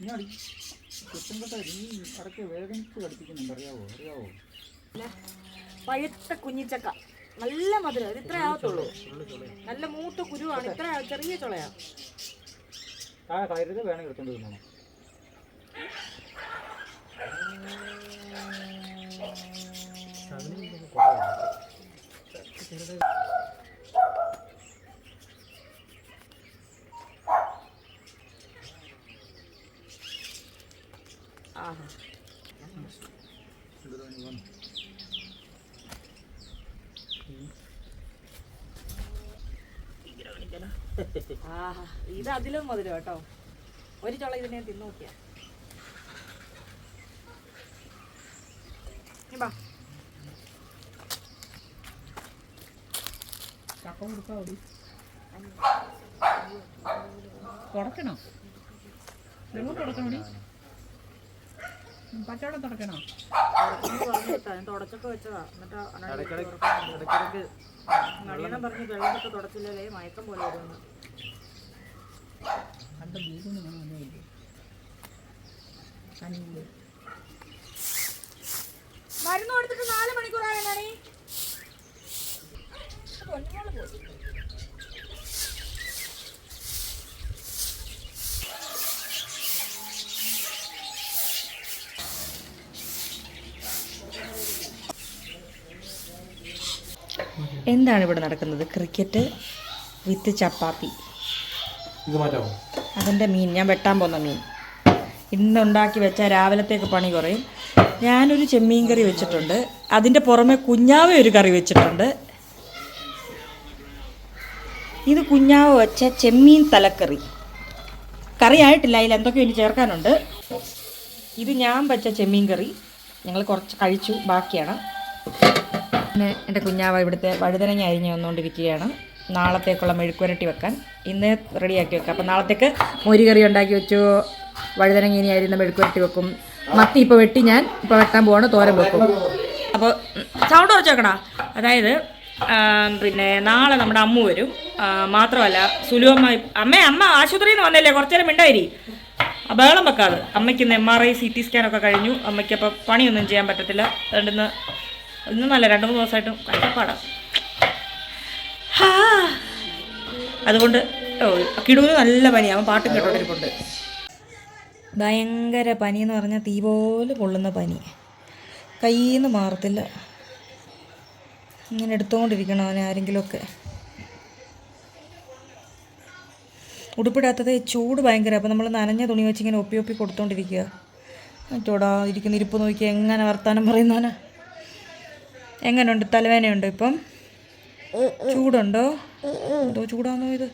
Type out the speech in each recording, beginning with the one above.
അടി കുറ്റംകെട്ട നീ ഇടയ്ക്ക് വേദനിച്ച് പഠിപ്പിക്കുന്നുണ്ട് അറിയാവോ? അറിയാവോ? പഴുത്ത കുഞ്ഞിച്ചക്ക. നല്ല മധുരം. ഇത് ഇത്ര ആവത്തുള്ളൂ. നല്ല മൂത്ത കുരുവാണ്. ഇത്ര ചെറിയ ചുളയാ. ആ കയറുത് വേണം എടുത്തോണ്ട് തിന്നണം. ഇത് അതിലും മധുരം കേട്ടോ. ഒരു ചുള ഇതിനെ തിന്നു നോക്കിയാ. ചക്ക കൊടുക്കാ ഓടി തുടക്കണോ എങ്ങോട്ട് തുടക്കണോടി പച്ചവടം തുടക്കണോ? തുറക്കുന്നു ഞാൻ തുടച്ചൊക്കെ വെച്ചതാ എന്നിട്ട് പറഞ്ഞ് വെള്ളമൊക്കെ തുടച്ചില്ലേ മയക്കം പോലെ കണ്ട മരുന്ന് കൊടുത്തിട്ട് നാല് മണിക്കൂറാണ് നാണി പൊന്നുമോൾ പോയി. എന്താണ് ഇവിടെ നടക്കുന്നത്? Cricket with chapati. അതിന്റെ മീൻ. ഞാൻ വെട്ടാൻ പോകുന്ന മീൻ. ഇന്നുണ്ടാക്കി വെച്ചാൽ രാവിലത്തേക്ക് പണി കുറയും. ഞാനൊരു ചെമ്മീൻ കറി വെച്ചിട്ടുണ്ട്. അതിന്റെ പുറമെ കുഞ്ഞാവ ഒരു കറി വെച്ചിട്ടുണ്ട്. ഇത് കുഞ്ഞാവ് വെച്ച ചെമ്മീൻ തലക്കറി. കറി ആയിട്ടില്ല. അതിൽ എന്തൊക്കെ ഇനി ചേർക്കാനുണ്ട്. ഇത് ഞാൻ വെച്ച ചെമ്മീൻ കറി. ഞങ്ങൾ കുറച്ച് കഴിച്ചു. ബാക്കിയാണ്. എന്റെ കുഞ്ഞാവ ഇവിടുത്തെ വഴുതനങ്ങ അരിഞ്ഞ് വന്നുകൊണ്ടിരിക്കുകയാണ്. നാളത്തേക്കുള്ള മെഴുക്കുരട്ടി വെക്കാൻ. ഇന്ന് റെഡിയാക്കി വെക്കാം. അപ്പം നാളത്തേക്ക് മോരുകറി ഉണ്ടാക്കി വെച്ചു. വഴുതനങ്ങ ഇനി അരിയുന്ന മെഴുക്കുരട്ടി വെക്കും. മത്തി ഇപ്പോൾ വെട്ടി ഞാൻ ഇപ്പോൾ വെട്ടാൻ പോവാണ്. തോരൻ വെക്കും. അപ്പോൾ സൗണ്ട് കുറച്ച് വെക്കടാ. അതായത് പിന്നെ നാളെ നമ്മുടെ അമ്മ വരും. മാത്രമല്ല സുലുവമ്മ അമ്മ അമ്മ ആശുപത്രിയിൽ നിന്ന് വന്നല്ലേ? കുറച്ചു നേരം മിണ്ടായിരി. ബഹളം വെക്കാതെ. അമ്മയ്ക്ക് ഇന്ന് M R I C T സ്കാനൊക്കെ കഴിഞ്ഞു. അമ്മയ്ക്ക് അപ്പോൾ പണിയൊന്നും ചെയ്യാൻ പറ്റത്തില്ല. അതുകൊണ്ട് ഇന്ന് ഇന്നല്ല രണ്ട് മൂന്ന് ദിവസമായിട്ടും കഷ്ടപ്പാടാണ് അതുകൊണ്ട് ഓ കിടൂന് നല്ല പനിയാണ് അവൻ പാട്ടും കേട്ടോണ്ടിരിപ്പുണ്ട്. ഭയങ്കര പനി എന്ന് പറഞ്ഞാൽ തീ പോലെ പൊള്ളുന്ന പനി. കയ്യിൽ മാറത്തില്ല. ഇങ്ങനെ എടുത്തുകൊണ്ടിരിക്കണം അവനെ ആരെങ്കിലുമൊക്കെ. ഉടുപ്പിടാത്തത് ചൂട് ഭയങ്കര. അപ്പോൾ നമ്മൾ നനഞ്ഞ തുണി വെച്ച് ഇങ്ങനെ ഒപ്പി ഒപ്പി കൊടുത്തോണ്ടിരിക്കുക. ചൂടാ ഇരിക്കുന്ന ഇരിപ്പ് നോക്കി എങ്ങനെ വർത്താനം പറയുന്നവനാ. എങ്ങനെയുണ്ട് തലവേദനയുണ്ടോ ഇപ്പം? ചൂടുണ്ടോ? എന്തോ ചൂടാണോ ഇത്?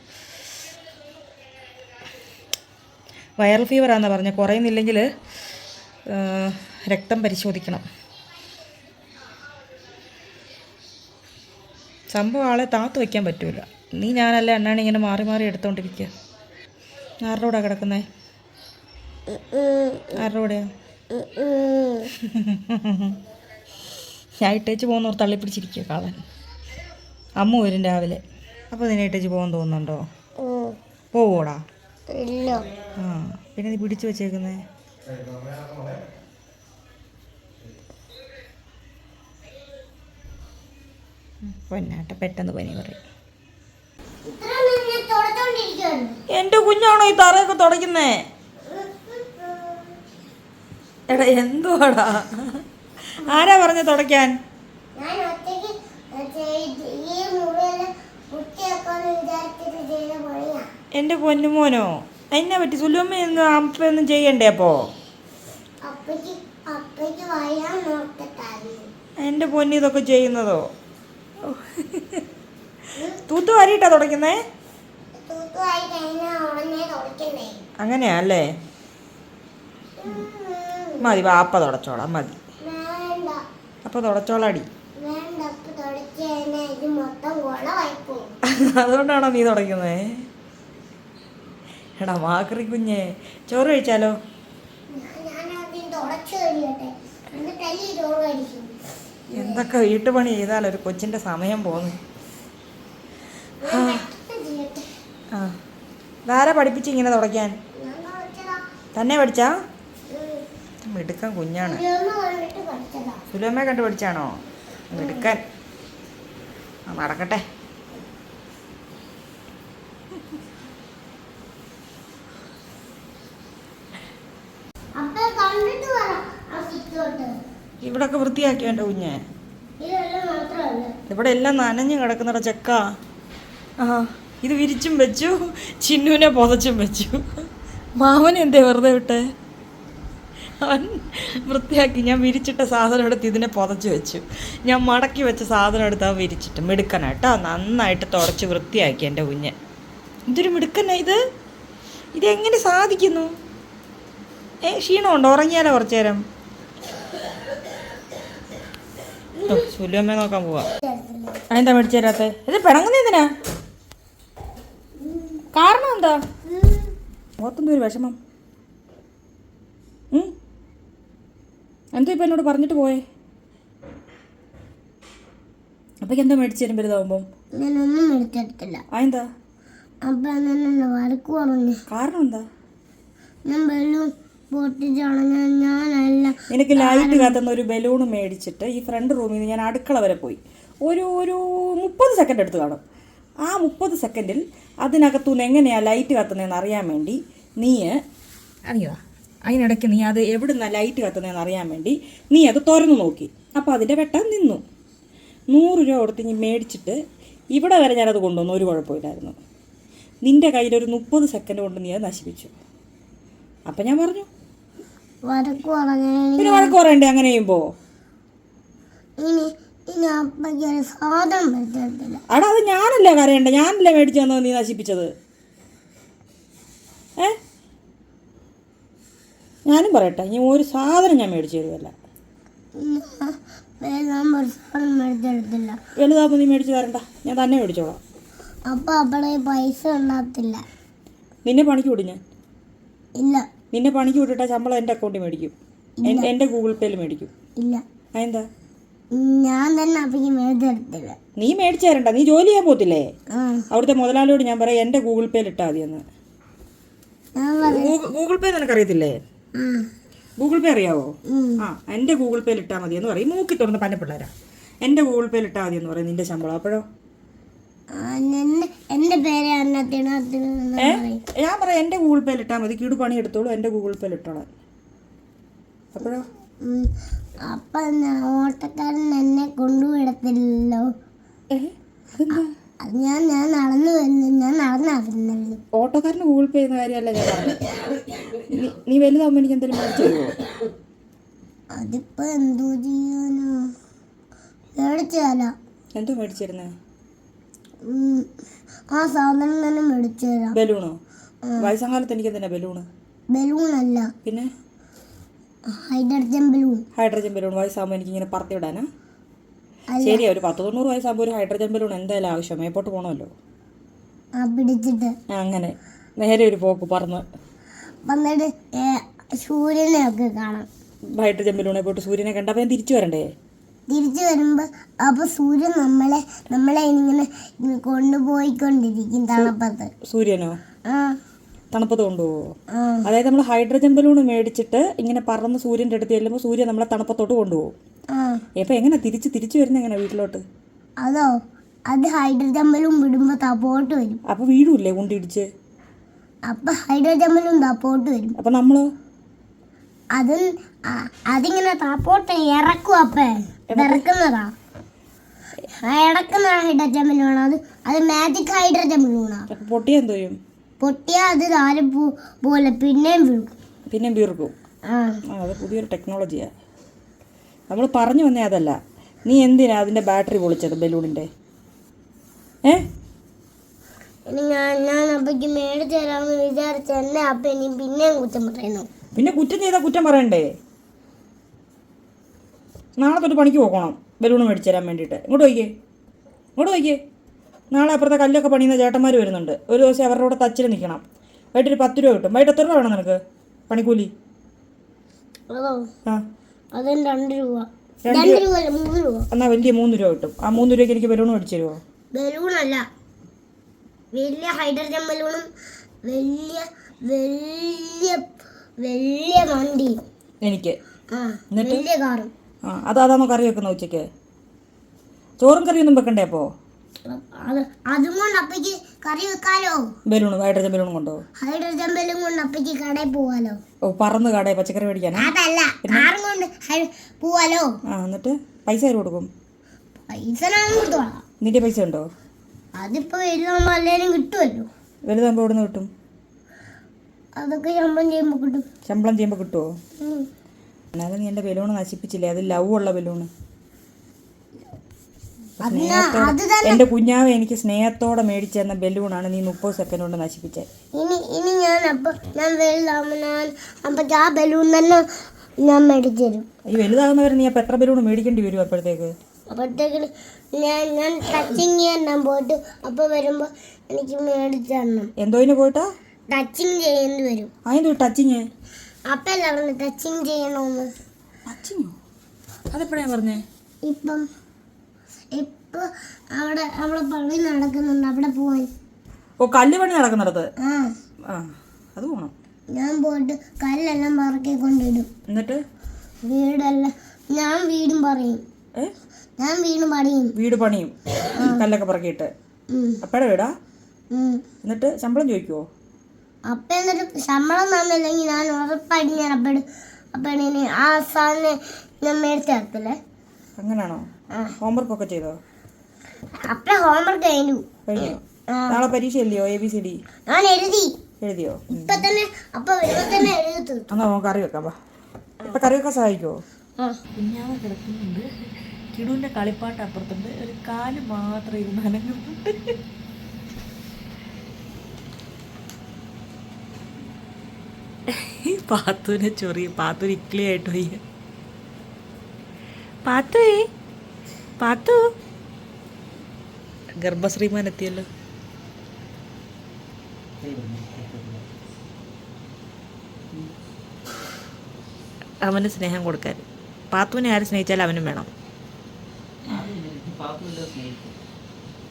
വൈറൽ ഫീവറാണെന്നാണ് പറഞ്ഞ. കുറയുന്നില്ലെങ്കിൽ രക്തം പരിശോധിക്കണം. സംഭവം ആളെ താത്ത് വയ്ക്കാൻ പറ്റൂല. നീ ഞാനല്ല എണ്ണാണ് ഇങ്ങനെ മാറി മാറി എടുത്തോണ്ടിരിക്കുക ആരുടെ കൂടെ കിടക്കുന്നേ? ആരുടെ കൂടെയാ? ഞാൻ ഇട്ടേച്ച് പോകുന്നവർ തള്ളിപ്പിടിച്ചിരിക്കുക കാളൻ അമ്മ വരും രാവിലെ. അപ്പോൾ നിന്നെ ഇട്ടേച്ച് പോകാൻ തോന്നുന്നുണ്ടോ? പോവോടാ. ആ പിന്നെ നീ പിടിച്ചു വെച്ചേക്കുന്നേ. പൊന്നാട്ട പെട്ടെന്ന് പനി പറയും. എന്റെ കുഞ്ഞാണോ ഈ തറയൊക്കെ തുടയ്ക്കുന്നേ? എടാ എന്തുവാടാ? ആരാ പറഞ്ഞു തുടയ്ക്കാൻ? എന്റെ പൊന്നുമോനോ എന്നെ പറ്റി? സുലുമ്മയൊന്നും അപ്പൊന്നും ചെയ്യണ്ടേ അപ്പോ? എന്റെ പൊന്നി ഇതൊക്കെ ചെയ്യുന്നതോ? തൂത്തു വാരിയിട്ടാ തുടയ്ക്കുന്നേ? അങ്ങനെയാ അല്ലേ? മതി വാപ്പ തുടച്ചോളാം മതി വേണ്ട അപ്പോൾ തുടച്ചോളാടി വേണ്ട അപ്പൊ തുടച്ച് കഴിഞ്ഞാൽ ഇത് മൊത്തം പോകും അതുകൊണ്ടാണോ നീ തുടയ്ക്കുന്നേ? എടാ മാക്രി കുഞ്ഞേ ചോറ് കഴിച്ചാലോ? എന്തൊക്കെ വീട്ടുപണി ചെയ്താൽ ഒരു കൊച്ചിന്റെ സമയം പോന്നു. ആ. ആരാ പഠിപ്പിച്ച് ഇങ്ങനെ തുടയ്ക്കാൻ? തന്നെ പഠിച്ചാ? മിടുക്കൻ കുഞ്ഞാണ്. സുലമ്മയെ കണ്ടു പഠിച്ചാണോ മിടുക്കൻ. നടക്കട്ടെ. ഇവിടൊക്കെ വൃത്തിയാക്കിയോ എന്റെ കുഞ്ഞെ? ഇവിടെ എല്ലാം നനഞ്ഞു കിടക്കുന്നട ചെക്ക. ആ ഇത് വിരിച്ചും വെച്ചു ചിന്നുവിനെ പൊതച്ചും വെച്ചു. മാമനെ എന്തേ വെറുതെ വിട്ടെ? അവൻ വൃത്തിയാക്കി ഞാൻ വിരിച്ചിട്ട സാധനം എടുത്ത് ഇതിനെ പുതച്ച് വെച്ചു. ഞാൻ മടക്കി വെച്ച സാധനം എടുത്ത് അവൻ വിരിച്ചിട്ട് മിടുക്കനാട്ടോ നന്നായിട്ട് തുടച്ച് വൃത്തിയാക്കി എന്റെ കുഞ്ഞ്. ഇതൊരു മിടുക്കനാ ഇത്? ഇതെങ്ങനെ സാധിക്കുന്നു? ഏ ക്ഷീണമുണ്ടോ? ഉറങ്ങിയാലോ കുറച്ചു നേരം ഓ നോക്കാൻ പോവാ. അതെന്താ മേടിച്ചു തരാത്ത ഇത് പിണങ്ങുന്ന എന്തിനാ? കാരണം എന്താ? ഓർത്തെന്തോ ഒരു വിഷമം? എന്തോ ഇപ്പം എന്നോട് പറഞ്ഞിട്ട് പോയേ? അപ്പൊക്ക് എന്താ മേടിച്ചു തരും വലുതാവുമ്പം ഞാനൊന്നും എടുത്തെടുത്തില്ല അതെന്താ? അപ്പൊ എന്നെ വഴക്ക് പറഞ്ഞു കാരണം എന്താ? ഞാൻ ബലൂൺ പൊട്ടിച്ചാണ് ഞാൻ ഞാനല്ല എനിക്ക് ലൈറ്റ് കത്തുന്ന ഒരു ബലൂൺ മേടിച്ചിട്ട് ഈ ഫ്രണ്ട് റൂമിൽ നിന്ന് ഞാൻ അടുക്കള വരെ പോയി. ഒരു ഒരു മുപ്പത് സെക്കൻഡ് എടുത്ത് കാണും. ആ മുപ്പത് സെക്കൻഡിൽ അതിനകത്തുനിന്ന് എങ്ങനെയാ ലൈറ്റ് കത്തുന്നതെന്ന് അറിയാൻ വേണ്ടി നീ അറിയോ? അതിനിടയ്ക്ക് നീ അത് എവിടുന്ന ലൈറ്റ് കത്തുന്നതെന്ന് അറിയാൻ വേണ്ടി നീ അത് തുറന്നു നോക്കി. അപ്പോൾ അതിന്റെ വെട്ടം നിന്നു. നൂറ് രൂപ കൊടുത്ത് നീ മേടിച്ചിട്ട് ഇവിടെ വരെ ഞാനത് കൊണ്ടുവന്നു. ഒരു കുഴപ്പമില്ലായിരുന്നു. നിന്റെ കയ്യിൽ ഒരു മുപ്പത് സെക്കൻഡ് കൊണ്ട് നീ അത് നശിപ്പിച്ചു. അപ്പം ഞാൻ പറഞ്ഞു പിന്നെ വഴക്ക് പറയണ്ടേ അങ്ങനെ ചെയ്യുമ്പോൾ അടാ അത് ഞാനല്ലേ കരയണ്ടേ? ഞാനല്ലേ മേടിച്ചു തന്നത് നീ നശിപ്പിച്ചത് ഏ ഞാനും പറയട്ടെ ഇനി ഒരു സാധനം ഞാൻ മേടിച്ചു തരുമല്ല വലുതാകുമ്പോൾ നീ മേടിച്ചു തരണ്ട. ഞാൻ തന്നെ മേടിച്ചോളാം. അപ്പൊ അവിടെ പൈസ ഉണ്ടാകത്തില്ല. നിന്നെ പണിക്ക് വിടും ഞാൻ. ഇല്ല. നിന്നെ പണിക്ക് വിട്ടിട്ടാ ശമ്പളം എന്റെ അക്കൗണ്ടിൽ മേടിക്കും. എന്റെ എന്റെ ഗൂഗിൾ പേയിൽ മേടിക്കും. ഇല്ല. അതെന്താ? ഞാൻ തന്നെ മേടിച്ചെടുത്തില്ല നീ മേടിച്ചു തരണ്ട. നീ ജോലി ചെയ്യാൻ പോത്തില്ലേ അവിടുത്തെ മുതലാളിയോട് ഞാൻ പറയാം എന്റെ ഗൂഗിൾ പേയിൽ ഇട്ടാ മതി പറ- ഗൂഗിൾ- പേ നിനക്കറിയത്തില്ലേ? ഗൂഗിൾ പേ അറിയാവോ? ആ എന്റെ ഗൂഗിൾ പേയിൽ ഇട്ടാൽ മതി എന്ന് പറയും. മൂക്കി തുറന്ന് പന്ന പിള്ളേരാ. എന്റെ ഗൂഗിൾ പേയിൽ ഇട്ടാൽ മതി എന്ന് പറയും നിന്റെ ശമ്പളം. അപ്പോഴോ? എന്റെ എന്റെ പേര് ഞാൻ പറയാം എന്റെ ഗൂഗിൾ പേയിൽ ഇട്ടാൽ മതി. കീട് പണി എടുത്തോളൂ എന്റെ ഗൂഗിൾ പേയിൽ ഇട്ടോളാം അപ്പോഴോ? അപ്പൊ ഓട്ടക്കാരൻ എന്നെ കൊണ്ടുവിടത്തില്ലല്ലോ ഏ? അത് ഞാൻ ഞാൻ നടന്നു വരുന്നു ഞാൻ നടന്നാകുന്നല്ലോ ഓട്ടോക്കാരന് ഗൂഗിൾ പേ ചെയ്യുന്ന കാര്യമല്ല ഞാൻ പറഞ്ഞത്. നീ- നീ വലുതാകുമ്പോൾ എനിക്ക് എന്തെങ്കിലും മേടിച്ചു തരുമോ? അതിപ്പോ എന്തോ ചെയ്യാനോ? മേടിച്ചാല എന്തോ മേടിച്ചിരുന്നേ? ആ സാധനം തന്നെ മേടിച്ചു തരാം ബലൂണോ വയസ്സങ്കാലത്ത് എനിക്ക് എന്തിനാ ബലൂണ്. ബലൂൺ അല്ല പിന്നെ? Hydrogen balloon. ഹൈഡ്രജൻ ബലൂൺ വയസ്സാകുമ്പോൾ എനിക്ക് ഇങ്ങനെ പറത്തി വിടാനാ? ശരിയാ ഒരു പത്ത് തൊണ്ണൂറ് വയസ്സാകുമ്പോൾ ഒരു ഹൈഡ്രജൻ ബലൂൺ എന്തായാലും ആവശ്യം. മേപ്പോട്ട് പോകണമല്ലോ പിടിച്ചിട്ട്. അങ്ങനെ. നേരെ ഒരു പോക്ക് പറന്ന്. വന്നിട്ട് സൂര്യനെ ഒക്കെ കാണാം. ഹൈഡ്രജൻ ബലൂണെ പോയിട്ട് സൂര്യനെ കണ്ടപ്പോൾ ഞാൻ തിരിച്ചു വരണ്ടേ? തിരിച്ചു വരുമ്പോ അപ്പൊ സൂര്യൻ നമ്മളെ നമ്മളെ ഇങ്ങനെ കൊണ്ടുപോയിക്കൊണ്ടിരിക്കും തണുപ്പത്ത്. സൂര്യനോ? ആ. തണുപ്പത്ത് കൊണ്ടുപോകുമോ അതായത് നമ്മൾ ഹൈഡ്രജൻ ബലൂൺ മേടിച്ചിട്ട് ഇങ്ങനെ പറന്ന് സൂര്യന്റെ അടുത്ത് ചെല്ലുമ്പോൾ സൂര്യൻ നമ്മളെ തണുപ്പത്തോട്ട് കൊണ്ടുപോകും. ഇപ്പം എങ്ങനെ തിരിച്ച് തിരിച്ചു വരുന്ന എങ്ങനെ വീട്ടിലോട്ട്? അതോ? അത് ഹൈഡ്രജൻ ബലൂൺ വിടുമ്പോൾ തപ്പോട്ട് വരും. അപ്പോൾ വീഴൂല്ലേ കൊണ്ടിടിച്ച് അപ്പൊ ഹൈഡ്രജൻ ബലൂൺ തപ്പോട്ട് വരും. അപ്പം നമ്മളോ? അത് അതിങ്ങനെ തപ്പോട്ട് ഇറക്കും അപ്പേ. ഇറക്കുന്നതാ. ആ ഇറക്കുന്ന ഹൈഡ്രജൻ ബലൂൺ അത് അത് മാജിക് ഹൈഡ്രജൻ ബലൂണാ. പൊട്ടിയാൽ ചെയ്യും? പൊട്ടിയാ അത് നാല് പൂ പോലെ പിന്നെയും വീഴും. പിന്നെയും വീർക്കും. ആ. അത് പുതിയൊരു ടെക്നോളജിയാണ് നമ്മൾ പറഞ്ഞു വന്നേ അതല്ല. നീ എന്തിനാ അതിന്റെ ബാറ്ററി പൊളിച്ചത് ബലൂണിന്റെ ഏ? ഞാൻ ഞാൻ അപ്പയ്ക്ക് മേടിച്ചു തരാമെന്ന് വിചാരിച്ച എന്നെ അപ്പ ഇനി പിന്നെയും കുറ്റം പറയുന്നു. പിന്നെ കുറ്റം ചെയ്താൽ കുറ്റം പറയണ്ടേ? നാളെ തൊട്ട് പണിക്ക് പോകണം. ബലൂൺ മേടിച്ചു തരാൻ വേണ്ടിയിട്ട്. ഇങ്ങോട്ട് വയ്ക്കേ ഇങ്ങോട്ട് വയ്ക്കേ നാളെ അപ്പുറത്തെ കല്ലൊക്കെ പണിയുന്ന ചേട്ടന്മാർ വരുന്നുണ്ട്. ഒരു ദിവസം അവരുടെ കൂടെ തച്ചിൽ നിൽക്കണം. വൈകിട്ടൊരു പത്ത് രൂപ കിട്ടും. വൈകിട്ട് എത്ര രൂപ വേണം നിനക്ക്? പണിക്കൂലി? ആ. രണ്ട് രൂപ. എന്നാ വലിയ മൂന്ന് രൂപ കിട്ടും. ആ മൂന്ന് രൂപയ്ക്ക് എനിക്ക് ബലൂൺ മേടിച്ചു തരുമോ ബലൂണല്ല. വലിയ ഹൈഡ്രജൻ ബലൂണും വലിയ വലിയ വലിയ വണ്ടി. എനിക്ക്. എന്നിട്ട്? ആ അതാ നമുക്ക് കറി വെക്കുന്ന ഉച്ചയ്ക്ക്. ചോറും കറിയൊന്നും വെക്കണ്ടേ അപ്പോൾ അത് കൊണ്ട് അപ്പയ്ക്ക് കറി വെക്കാലോ? ബലൂൺ ഹൈഡ്രജൻ ബലൂൺ കൊണ്ടോ ഹൈഡ്രജൻ ബലൂൺ കൊണ്ട് അപ്പയ്ക്ക് കടയിൽ പോവാലോ? ഓ പറന്ന് കടയിൽ പച്ചക്കറി മേടിക്കാനാ അതല്ല കാറും കൊണ്ട് പോവാലോ? ആ എന്നിട്ട് പൈസ ആര് കൊടുക്കും? പൈസ ഞാൻ കൊടുത്തോളാം. നിന്റെ പൈസ ഉണ്ടോ? അതിപ്പോ വലുതാകുമ്പോ അല്ലേലും കിട്ടുമല്ലോ വലുതാകുമ്പോ എവിടെ നിന്ന് കിട്ടും? അതൊക്കെ ശമ്പളം ചെയ്യുമ്പോ കിട്ടും. ശമ്പളം ചെയ്യുമ്പോൾ കിട്ടുമോ. എന്നാലും നീ എന്റെ ബലൂണ് നശിപ്പിച്ചില്ലേ? അത് ലവ് ഉള്ള ബലൂണ്. തന്നെ കുഞ്ഞാവ് എനിക്ക് സ്നേഹത്തോടെ മേടിച്ചു തന്ന ബലൂണാണ് നീ മുപ്പത് സെക്കൻഡ് കൊണ്ട് നശിപ്പിച്ചത് ഇനി ഇനി ഞാൻ അപ്പൊ ഞാൻ ഞാൻ അപ്പൊ ആ ബലൂൺ തന്നെ ഞാൻ മേടിച്ചു തരും. ഈ വലുതാകുന്നവരെ നീ അപ്പൊ എത്ര ബലൂൺ മേടിക്കേണ്ടി വരും അപ്പോഴത്തേക്ക്? അപ്പോഴത്തേക്ക് ഞാൻ ഞാൻ ടച്ചിങ് ചെയ്യാൻ പോയിട്ട് അപ്പൊ വരുമ്പോ എനിക്ക് മേടിച്ചു തരണം. എന്തോയിന് പോയിട്ടാ? ടച്ചിങ് ചെയ്യേണ്ടി വരും. അതിന്റെ ടച്ചിങ് അപ്പല്ല പറഞ്ഞു ടച്ചിങ് ചെയ്യണമെന്ന് ടച്ചിങ്ങോ അതെപ്പോഴാണ് പറഞ്ഞേ? ഇപ്പം ഇപ്പൊ അവിടെ അവിടെ പള്ളി നടക്കുന്നുണ്ട് അവിടെ പോയി. ഓ കല്ല് പണി നടക്കുന്നിടത്ത്? ആ. അത് പോണം. ഞാൻ പോയിട്ട് കല്ലെല്ലാം പറക്കി കൊണ്ടിടും എന്നിട്ട്? വീടെല്ലാം ഞാൻ വീടും പറയും. ഞാൻ വീടും പണിയും. വീട് പണിയും. കല്ലൊക്കെ പറക്കിയിട്ട്. അപ്പയുടെ വീടാ? എന്നിട്ട് ശമ്പളം ചോദിക്കുവോ? അപ്പ എന്നിട്ട് ശമ്പളം തന്നില്ലെങ്കിൽ ഞാൻ ഉറപ്പായിട്ട് ഞാൻ അപ്പടി അപ്പഴിനി ആ സാധനം ഞാൻ മേടിച്ച് തരത്തില്ലേ? അങ്ങനാണോ? ഹോംവർക്ക് ഒക്കെ ചെയ്തോ? അപ്പഴ ഹോംവർക്ക് കഴിഞ്ഞു. കഴിഞ്ഞോ? നാളെ പരീക്ഷ ഇല്ലയോ എ ബി സി ഡി ഞാൻ എഴുതി. എഴുതിയോ. ഇപ്പൊ തന്നെ അപ്പൊ വരുമ്പോ തന്നെ എഴുതി എന്നാ നമുക്ക് കറി വെക്കാം വാ. ഇപ്പം കറി വെക്കാൻ സഹായിക്കുമോ കുഞ്ഞാവ് കിടക്കുന്നുണ്ട്. കിടുവിന്റെ കളിപ്പാട്ട് അപ്പുറത്തുണ്ട്. ഒരു കാൽ മാത്രം ഇരുന്ന് അനങ്ങുന്നുണ്ട്. പാത്തുവിനെ ചൊറി ഇക്ലി ഇക്ലിയായിട്ട് വയ്യ. പാത്തുവേ പാത്തു. ഗർഭശ്രീമാൻ എത്തിയല്ലോ അവന് സ്നേഹം കൊടുക്കാൻ. പാത്തുവിനെ ആര് സ്നേഹിച്ചാൽ അവനും വേണം.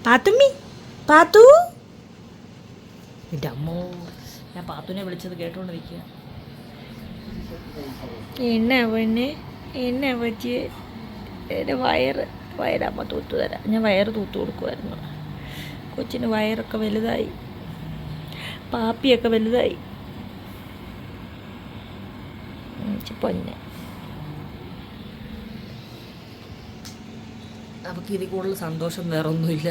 പാത്തുമ്മി? പാത്തു? എന്റെ അമ്മോ ഞാൻ പാത്തുവിനെ വിളിച്ചത് കേട്ടോണ്ടിരിക്കുക എന്നാ പെണ്ണെ എന്നാ പറ്റിയ. എന്റെ വയറ് വയറമ്മ തൂത്തു തരാം. ഞാൻ വയറ് തൂത്തു കൊടുക്കുമായിരുന്നു കൊച്ചിന് വയറൊക്കെ വലുതായി. പാപ്പിയൊക്കെ വലുതായി. പൊന്നെ. അവക്ക് ഇതിൽ കൂടുതൽ സന്തോഷം വേറെ ഒന്നുമില്ല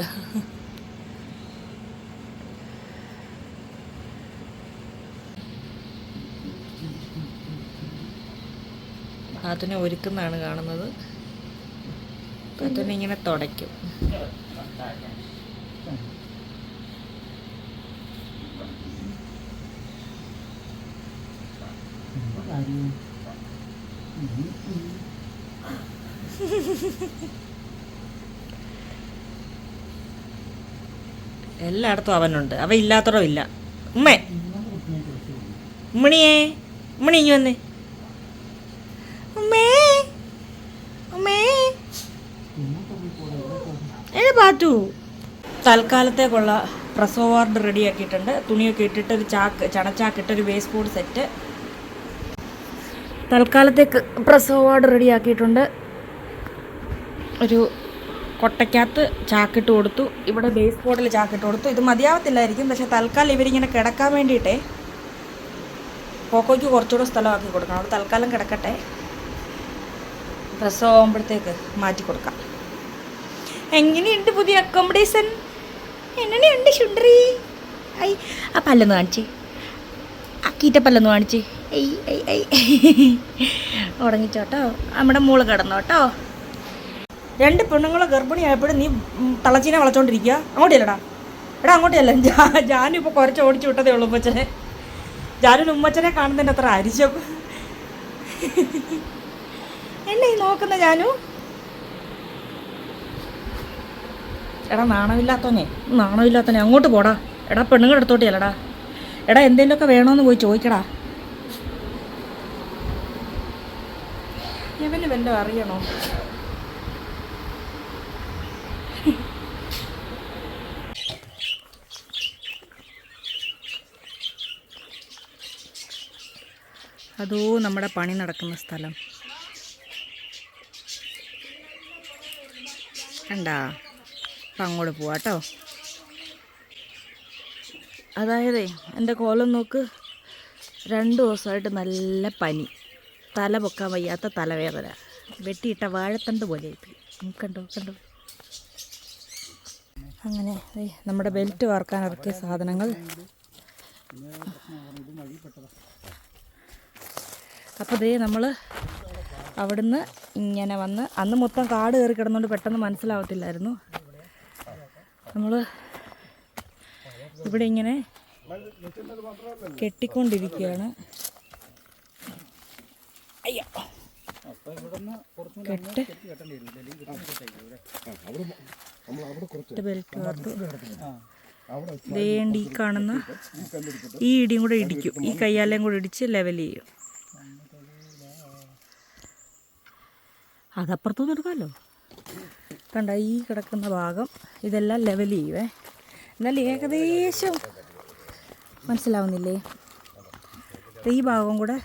അതിനെ ഒരുക്കുന്നതാണ് കാണുന്നത്. പാത്തുനെ ഇങ്ങനെ തുടയ്ക്കും. എല്ലായിടത്തും അവനുണ്ട്. അവ ഇല്ലാത്തടം ഇല്ല. ഉമ്മേ. ഉമ്മണിയേ. ഉമ്മണി ഇങ്ങ് വന്നേ ഉമ്മേ ഉമ്മേ പാത്തു തൽക്കാലത്തേക്കുള്ള പ്രസവ വാർഡ് റെഡിയാക്കിയിട്ടുണ്ട് തുണിയൊക്കെ ഇട്ടിട്ട് ഒരു ചാക്ക് ചണച്ചാക്കിട്ട് ഒരു വേസ്റ്റ് ബോർഡ് സെറ്റ് തൽക്കാലത്തേക്ക് പ്രസവ വാർഡ് റെഡിയാക്കിയിട്ടുണ്ട് ഒരു കൊട്ടയ്ക്കകത്ത് ചാക്കിട്ട് കൊടുത്തു. ഇവിടെ ബേസ് ബോർഡിൽ ചാക്കിട്ട് കൊടുത്തു. ഇത് മതിയാവത്തില്ലായിരിക്കും. പക്ഷെ തൽക്കാലം ഇവരിങ്ങനെ കിടക്കാൻ വേണ്ടിയിട്ടേ പോക്കോയ്ക്ക് കുറച്ചുകൂടെ സ്ഥലമാക്കി കൊടുക്കണം. അവിടെ തൽക്കാലം കിടക്കട്ടെ. പ്രസവമാകുമ്പോഴത്തേക്ക് മാറ്റി കൊടുക്കാം. എങ്ങനെയുണ്ട് പുതിയ അക്കോമഡേഷൻ എങ്ങനെയുണ്ട് ശുണ്ട്രി ഐ ആ പല്ലൊന്ന് കാണിച്ചേ. ആ കീറ്റപ്പല്ലൊന്ന് കാണിച്ചേ. I I I. ഉടങ്ങിച്ചോട്ടോ നമ്മുടെ മോൾ കിടന്നോട്ടോ. രണ്ട് പെണ്ണുങ്ങളെ ഗർഭിണിയായപ്പോഴും നീ തളച്ചീനെ വളച്ചോണ്ടിരിക്കുക അങ്ങോട്ടില്ലടാ എടാ അങ്ങോട്ടല്ല ജാനു ഇപ്പോൾ കുറച്ച് ഓടിച്ചു വിട്ടതേ ഉള്ളൂ ഉമ്മച്ചനെ. ജാനു ഉമ്മച്ചനെ കാണുന്നതിന്റെ അത്ര അരിശം. എന്നെ നോക്കുന്ന ജാനു? എടാ നാണമില്ലാത്തോനെ നാണമില്ലാത്തോനെ അങ്ങോട്ട് പോടാ. എടാ പെണ്ണുങ്ങളുടെ അടുത്തോട്ട് ചെല്ലടാ. എടാ എന്തെങ്കിലുമൊക്കെ വേണോന്ന് പോയി ചോദിക്കടാ. ഇവന് വല്ലതും അറിയണോ? അതോ നമ്മുടെ പണി നടക്കുന്ന സ്ഥലം. കണ്ടാ? അപ്പം അങ്ങോട്ട് കേട്ടോ അതായത് എന്റെ കോലം നോക്ക് രണ്ട് ദിവസമായിട്ട് നല്ല പനി. തല പൊക്കാൻ വയ്യാത്ത തലവേദന. വെട്ടിയിട്ട വാഴത്തണ്ട് പോലെ കണ്ടോ കണ്ടോ? അങ്ങനെ നമ്മുടെ ബെൽറ്റ് വാർക്കാൻ ഇറക്കിയ സാധനങ്ങൾ. അപ്പോൾ ദേ നമ്മൾ അവിടുന്ന് ഇങ്ങനെ വന്ന് അന്ന് മൊത്തം കാട് കയറി കിടന്നുകൊണ്ട് പെട്ടെന്ന് മനസ്സിലാവത്തില്ലായിരുന്നു. നമ്മൾ ഇവിടെ ഇങ്ങനെ കെട്ടിക്കൊണ്ടിരിക്കുകയാണ്. അയ്യോ. ഈ കാണുന്ന ഈ ഇടിയും കൂടെ ഇടിക്കും. ഈ കയ്യാലയും കൂടെ ഇടിച്ച് ലെവൽ ചെയ്യും. അതപ്പുറത്തുനിന്ന് എടുക്കാമല്ലോ? കണ്ട ഈ കിടക്കുന്ന ഭാഗം ഇതെല്ലാം ലെവൽ ചെയ്യുവേ. എന്നാൽ ഏകദേശം മനസ്സിലാവുന്നില്ലേ? ഈ ഭാഗം കൂടെ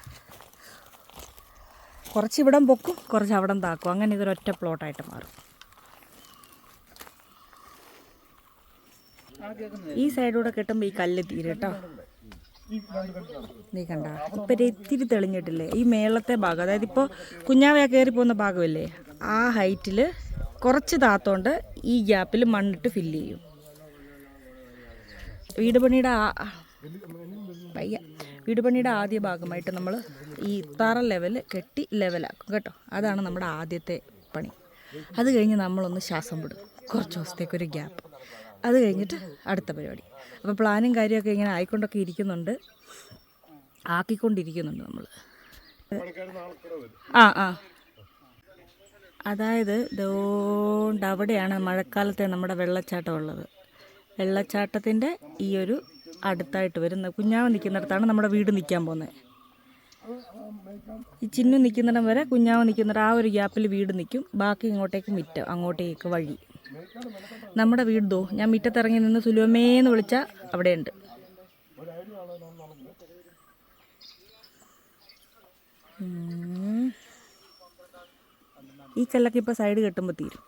കുറച്ച് ഇവിടം പൊക്കും കുറച്ച് അവിടം താക്കും. അങ്ങനെ ഇതൊരൊറ്റ പ്ലോട്ടായിട്ട് മാറും. ഈ സൈഡിലൂടെ കെട്ടുമ്പോൾ ഈ കല്ല് തീരും കേട്ടോ നീ കണ്ട? ഇപ്പം ഇത്തിരി തെളിഞ്ഞിട്ടില്ലേ? ഈ മേളത്തെ ഭാഗം അതായത് ഇപ്പോൾ കുഞ്ഞാവയാ കയറി പോകുന്ന ഭാഗമല്ലേ? ആ ഹൈറ്റിൽ കുറച്ച് താത്തോണ്ട് ഈ ഗ്യാപ്പിൽ മണ്ണിട്ട് ഫില്ല് ചെയ്യും. വീട് പണിയുടെ ആ പയ്യ. വീട് പണിയുടെ ആദ്യ ഭാഗമായിട്ട് നമ്മൾ ഈ തറ ലെവൽ കെട്ടി ലെവലാക്കും കേട്ടോ. അതാണ് നമ്മുടെ ആദ്യത്തെ പണി. അത് കഴിഞ്ഞ് നമ്മളൊന്ന് ശ്വാസം വിടും. കുറച്ച് ദിവസത്തേക്കൊരു ഗ്യാപ്പ് അത് കഴിഞ്ഞിട്ട് അടുത്ത പരിപാടി. അപ്പോൾ പ്ലാനും കാര്യമൊക്കെ ഇങ്ങനെ ആയിക്കൊണ്ടൊക്കെ ഇരിക്കുന്നുണ്ട്. ആക്കിക്കൊണ്ടിരിക്കുന്നുണ്ട് നമ്മൾ ആ ആ. അതായത് ദോണ്ട് അവിടെയാണ് മഴക്കാലത്തെ നമ്മുടെ വെള്ളച്ചാട്ടം ഉള്ളത് വെള്ളച്ചാട്ടത്തിന്റെ ഈ ഒരു അടുത്തായിട്ട് വരുന്ന കുഞ്ഞാവ് നിൽക്കുന്നിടത്താണ് നമ്മുടെ വീട് നിൽക്കാൻ പോകുന്നത്. ഈ ചിന്നു നിൽക്കുന്നിടം വരെ കുഞ്ഞാവ് നിൽക്കുന്നിടം ആ ഒരു ഗ്യാപ്പിൽ വീട് നിൽക്കും. ബാക്കി ഇങ്ങോട്ടേക്ക് മിറ്റം അങ്ങോട്ടേക്ക് വഴി. നമ്മുടെ വീട് ദോ ഞാൻ മുറ്റത്തിറങ്ങി നിന്ന് സുലുവമ്മേന്ന് വിളിച്ചാൽ അവിടെയുണ്ട്. ഈ കല്ലൊക്കെ ഇപ്പോൾ സൈഡ് കെട്ടുമ്പോൾ തീരും.